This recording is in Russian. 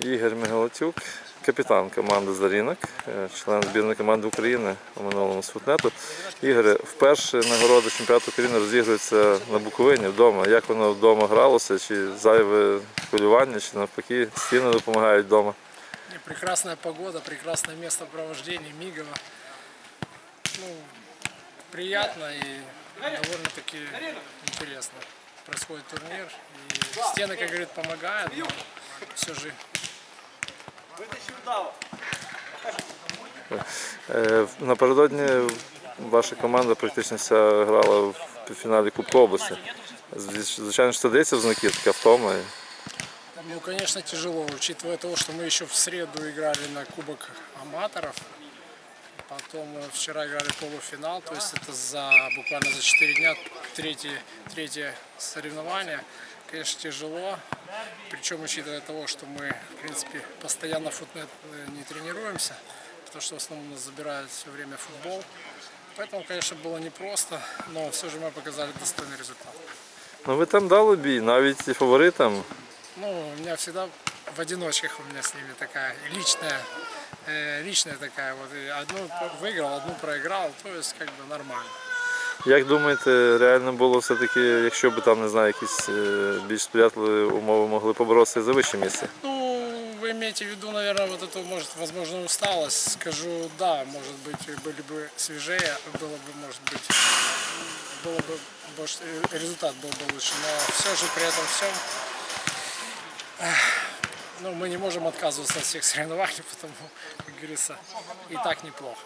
Ігор Мигалатюк, капітан команди Зарінок, е, член збірної команди України у минулому Сфутнету. Ігоре, вперше нагорода чемпіонату України розігрується на Буковині вдома. Як воно вдома гралося? Чи зайве хвилювання, чи навпаки стіни допомагають вдома? И Прекрасная погода, прекрасное место провождения, Мигово. Ну, приятно и довольно-таки интересно. Происходит турнир, и стены, как говорит, помогают, но все же Напередодні ваша команда практично вся грала в фіналі Кубку області. Звіс- Звичайно, ж традиція в знаків така втома. Ну, конечно, тяжело, учитывая того, что мы еще в среду играли на Кубок аматоров. Потом э, вчера играли полуфинал, то есть это за буквально за 4 дня третье, третье соревнование. Конечно, тяжело. Причем, учитывая того, что мы, в принципе, постоянно в футнет э, не тренируемся, потому что в основном нас забирают все время футбол. Поэтому, конечно, было непросто, но все же мы показали достойный результат. Ну ви там дали бій, навіть і фаворитам. Ну, у меня всегда в одиночках у меня с ними такая личная, э, личная такая вот. И одну выиграл, одну проиграл, то есть как бы нормально. Як думаєте, реально було все-таки, якщо б там не знаю, якісь е, більш сприятливі умови могли поборотися за вище місце? Ну, вы имеете в виду, наверное, вот эту, может, возможно, усталость. Скажу, да, может быть, были бы свежее, было бы, может быть, было бы, может, э, результат был бы лучше. Но все же при этом всем, ну, мы не можем отказываться от всех соревнований, потому, как говорится, и так неплохо.